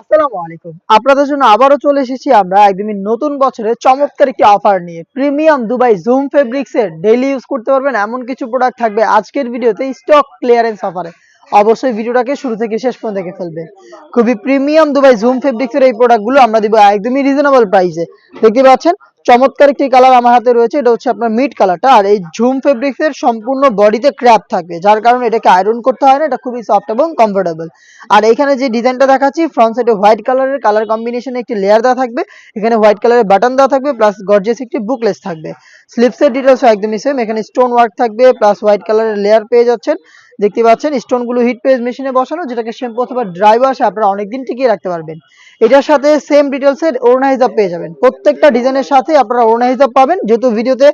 আসসালামু আলাইকুম। আপনাদের জন্য আবারও চলে এসেছি আমরা একদমই নতুন বছরে চমৎকার একটি অফার নিয়ে। Premium Dubai zoom daily use করতে পারবেন, এমন কিছু প্রোডাক্ট থাকবে আজকের ভিডিওতে স্টক ক্লিয়ারেন্স অফারে অবশ্যই ভিডিওটাকে শুরু থেকে শেষ পর্যন্ত দেখে ফেলবে খুবই প্রিমিয়াম দুবাই জুম ফেব্রিক্সের এই প্রোডাক্টগুলো আমরা দিব একদমই রিজনেবল প্রাইসে দেখতে পাচ্ছেন চমৎকার একটি কালার আমার হাতে রয়েছে, এটা হচ্ছে আপনার মিড কালারটা আর এই ঝুম ফেব্রিক্স এর সম্পূর্ণ বডিতে ক্র্যাপ থাকবে যার কারণে এটাকে আয়রন করতে হয় না, এটা খুবই সফট এবং কমফোর্টেবল আর এখানে যে ডিজাইনটা দেখাচ্ছি ফ্রন্ট সাইডে হোয়াইট কালারের কালার কম্বিনেশনে একটি লেয়ার দেওয়া থাকবে, এখানে হোয়াইট কালারের বাটন দেওয়া থাকবে প্লাস গর্জিয়াস একটি বুকলেস থাকবে। স্লিপসের ডিটেলস একদমই সেম এখানে স্টোন ওয়ার্ক থাকবে প্লাস হোয়াইট কালারের লেয়ার পেয়ে যাচ্ছেন। দেখতে পাচ্ছেন, স্টোনগুলো হিট পেজ মেশিনে বসানো, যেটাকে শ্যাম্পু অথবা ড্রাই ওয়াশে আপনারা অনেকদিন টিকিয়ে রাখতে পারবেন। এটার সাথে সেম ডিটেলসের ওড়না হিসাব পেয়ে যাবেন। প্রত্যেকটা ডিজাইনের সাথে আপনারা ওড়না হিসাব পাবেন। যেহেতু ভিডিওতে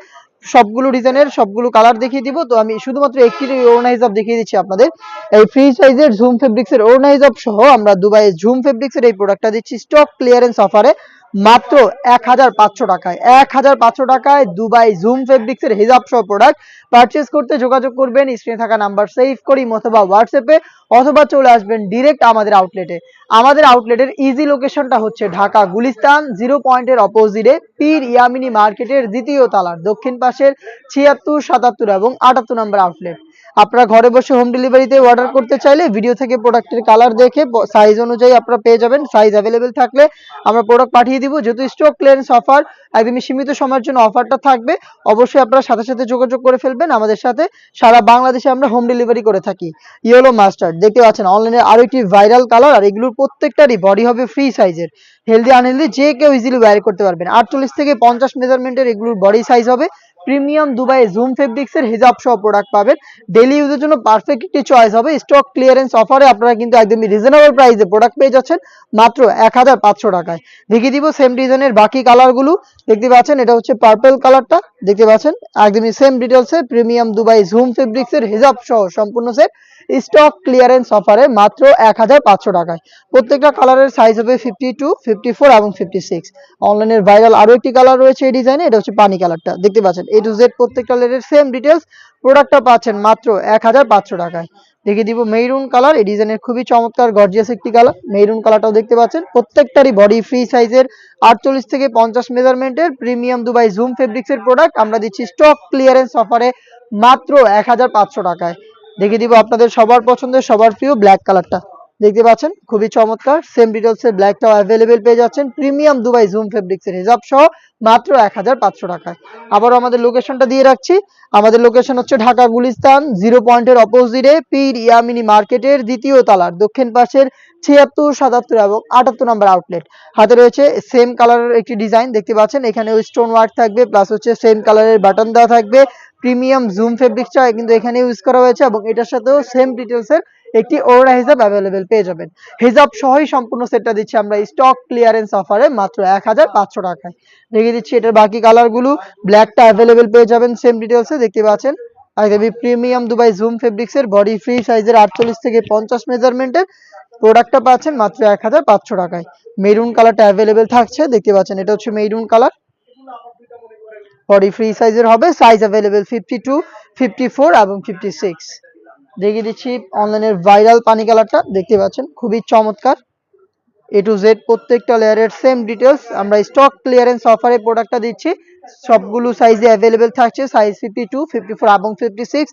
সবগুলো ডিজাইনের সবগুলো কালার দেখিয়ে দিব, তো আমি শুধুমাত্র একটি ওড়না হিসাব দেখিয়ে দিচ্ছি আপনাদের। এই ফ্রি সাইজের জুম ফেব্রিক্সের ওড়না হিসাব সহ আমরা দুবাই জুম ফেব্রিক্স এর এই প্রোডাক্টটা দিচ্ছি স্টক ক্লিয়ারেন্স অফারে মাত্র এক হাজার পাঁচশো টাকায়। এক হাজার পাঁচশো টাকায় দুবাই জুম ফেব্রিক্স এর হিজাব সহ প্রোডাক্ট পারচেস করতে যোগাযোগ করবেন স্ক্রিনে থাকা নাম্বার সেভ করি অথবা হোয়াটসঅ্যাপে অথবা চলে আসবেন ডিরেক্ট আমাদের আউটলেটে আমাদের আউটলেটের ইজি লোকেশনটা হচ্ছে ঢাকা গুলিস্তান জিরো পয়েন্টের অপোজিটে পীর ইয়ামিনী মার্কেটের দ্বিতীয় তালার দক্ষিণ পাশের ছিয়াত্তর, সাতাত্তর এবং আটাত্তর নম্বর আউটলেট আপনারা ঘরে বসে হোম ডেলিভারিতে অর্ডার করতে চাইলে ভিডিও থেকে প্রোডাক্টের কালার দেখে সাইজ অনুযায়ী আপনারা পেয়ে যাবেন। সাইজ অ্যাভেলেবেল থাকলে আমরা প্রোডাক্ট পাঠিয়ে দিব। যেহেতু স্টক ক্লিয়ারেন্স অফার একদমই সীমিত সময়ের জন্য অফারটা থাকবে। অবশ্যই আপনারা সাথে সাথে যোগাযোগ করে ফেলবেন। আমাদের সাথে সারা বাংলাদেশে আমরা হোম ডেলিভারি করে থাকি। ইয়েলো মাস্টার্ড দেখতে পাচ্ছেন অনলাইনে আরও একটি ভাইরাল কালার আর এগুলোর প্রত্যেকটারই বডি হবে ফ্রি সাইজের হেলদি আনহেলদি যে কেউ ইজিলি ওয়্যার করতে পারবেন। আটচল্লিশ থেকে পঞ্চাশ মেজারমেন্টের এগুলোর বডি সাইজ হবে। প্রিমিয়াম দুবাই জুম ফেব্রিক্স এর হিজাব সহ প্রোডাক্ট পাবেন। ডেইলি ইউজের জন্য পারফেক্ট একটি চয়েস হবে। স্টক ক্লিয়ারেন্স অফারে আপনারা কিন্তু একদমই রিজনেবল প্রাইসে প্রোডাক্ট পেয়ে যাচ্ছেন, মাত্র এক হাজার পাঁচশো টাকায়। দেখিয়ে দিব সেম ডিজাইনের বাকি কালারগুলো দেখতে পাচ্ছেন, এটা হচ্ছে পার্পল কালারটা দেখতে পাচ্ছেন? একদমই সেম ডিটেলসে প্রিমিয়াম দুবাই জুম ফেব্রিক্স এর হিজাব সহ সম্পূর্ণ সেট স্টক ক্লিয়ারেন্স অফারে মাত্র এক হাজার পাঁচশো টাকায়। প্রত্যেকটা কালারের সাইজ হবে ফিফটি টু ফিফটি ফোর এবং ফিফটি সিক্স অনলাইনের ভাইরাল আরও একটি কালার রয়েছে এই ডিজাইনে এটা হচ্ছে পানি কালারটা দেখতে পাচ্ছেন? এ টু জেড প্রত্যেকটা কালারের সেম ডিটেলস প্রোডাক্টটা পাচ্ছেন মাত্র এক হাজার পাঁচশো টাকায়। দেখিয়ে দিব মেরুন কালার এই ডিজাইনের খুবই চমৎকার গর্জিয়াস একটি কালার মেরুন কালারটাও দেখতে পাচ্ছেন। প্রত্যেকটারই বডি ফ্রি সাইজের আটচল্লিশ থেকে পঞ্চাশ মেজারমেন্টের প্রিমিয়াম দুবাই জুম ফেব্রিক্স এর প্রোডাক্ট আমরা দিচ্ছি স্টক ক্লিয়ারেন্স অফারে মাত্র এক হাজার পাঁচশো টাকায়। দেখিয়ে দিব আপনাদের সবার পছন্দের, সবার প্রিয় ব্ল্যাক কালারটা দেখতে পাচ্ছেন? খুবই চমৎকার। সেম ডিটেলস এর ব্ল্যাকটাও অ্যাভেলেবেল পেয়ে যাচ্ছেন। প্রিমিয়াম দুবাই জুম ফেব্রিক্স এর হিসাব সহ মাত্র এক হাজার পাঁচশো টাকায়। আবারও আমাদের লোকেশনটা দিয়ে রাখছি। আমাদের লোকেশন হচ্ছে ঢাকা গুলিস্তান জিরো পয়েন্টের অপোজিটে পীর ইয়ামিনী মার্কেটের দ্বিতীয় তালার দক্ষিণ পাশের ছিয়াত্তর, সাতাত্তর এবং আটাত্তর নম্বর আউটলেট হাতে রয়েছে সেম কালারের একটি ডিজাইন দেখতে পাচ্ছেন? এখানে ওই স্টোন ওয়ার্ক থাকবে প্লাস হচ্ছে সেম কালারের বাটন দেওয়া থাকবে। প্রিমিয়াম জুম ফেব্রিক্সটা কিন্তু এখানে ইউজ করা হয়েছে এবং এটার সাথেও সেম ডিটেলসের একটি ওড়না হিসাব অ্যাভেলেবেল পেয়ে যাবেন। হিসাব সহই সম্পূর্ণ সেটটা দিচ্ছি আমরা স্টক ক্লিয়ারেন্স অফারে মাত্র এক হাজার পাঁচশো টাকায়। দেখিয়ে দিচ্ছি এটার বাকি কালারগুলো ব্ল্যাকটা অ্যাভেলেবেল পেয়ে যাবেন সেম ডিটেলসে দেখতে পাচ্ছেন। একদমই প্রিমিয়াম দুবাই জুম ফেব্রিক্স এর বডি ফ্রি সাইজের আটচল্লিশ থেকে পঞ্চাশ মেজারমেন্টের প্রোডাক্টটা পাচ্ছেন মাত্র এক হাজার পাঁচশো টাকায়। মেরুন কালারটা অ্যাভেলেবেল থাকছে, দেখতে পাচ্ছেন এটা হচ্ছে মেরুন কালার বডি ফ্রি সাইজের হবে size available fifty two fifty four এবং ফিফটি সিক্স দেখিয়ে দিচ্ছি অনলাইনের ভাইরাল পানি কালারটা দেখতে পাচ্ছেন? খুবই চমৎকার। এ টু জেড প্রত্যেকটা লেয়ারের সেম ডিটেলস আমরা স্টক ক্লিয়ারেন্স অফারে প্রোডাক্টটা দিচ্ছি। সবগুলো সাইজে অ্যাভেলেবেল থাকছে। Size fifty two fifty four এবং ফিফটি সিক্স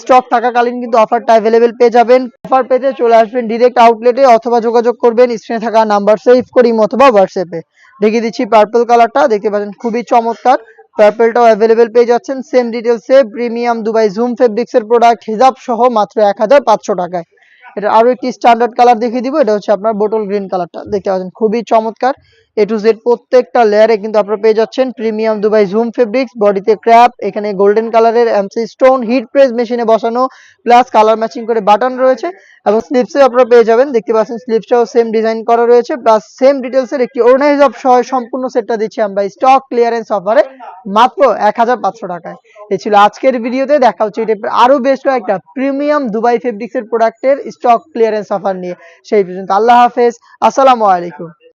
স্টক থাকাকালীন কিন্তু অফারটা অ্যাভেলেবেল পেয়ে যাবেন। অফার পেতে চলে আসবেন ডিরেক্ট আউটলেটে অথবা যোগাযোগ করবেন। স্ক্রিনে থাকা নাম্বার সেভ করি অথবা হোয়াটসঅ্যাপে দেখিয়ে দিচ্ছি পার্পল কালারটা দেখতে পাচ্ছেন? খুবই চমৎকার। পার্পলটাও অ্যাভেলেবেল পেয়ে যাচ্ছেন। সেম ডিটেলসে প্রিমিয়াম দুবাই জুম ফেব্রিক্সের প্রোডাক্ট হিজাব সহ মাত্র এক হাজার পাঁচশো টাকায়। এটা আরও একটি স্ট্যান্ডার্ড কালার দেখিয়ে দিব। এটা হচ্ছে আপনার বোটল গ্রিন কালারটা দেখতে পাচ্ছেন, খুবই চমৎকার। এ টু জেড প্রত্যেকটা লেয়ারে কিন্তু আপনারা পেয়ে যাচ্ছেন প্রিমিয়াম দুবাই জুম ফেব্রিক্স বডিতে ক্র্যাপ এখানে গোল্ডেন কালারের এমসি স্টোন হিট প্রেস মেশিনে বসানো প্লাস কালার ম্যাচিং করে বাটন রয়েছে, এবং স্লিপসে আপনারা পেয়ে যাবেন, দেখতে পাচ্ছেন স্লিপসটাও সেম ডিজাইন করা রয়েছে প্লাস সেম ডিটেলসের একটি অর্গানাইজ অফ সহ সম্পূর্ণ সেটটা দিচ্ছি আমরা স্টক ক্লিয়ারেন্স অফারে মাত্র এক হাজার পাঁচশো টাকায়। এ ছিল আজকের ভিডিওতে, দেখা হচ্ছে এটা আরও বেশ কয়েকটা প্রিমিয়াম দুবাই ফেব্রিক্স এর প্রোডাক্টের স্টক ক্লিয়ারেন্স অফার নিয়ে। সেই পর্যন্ত আল্লাহ হাফেজ, আসসালামু আলাইকুম।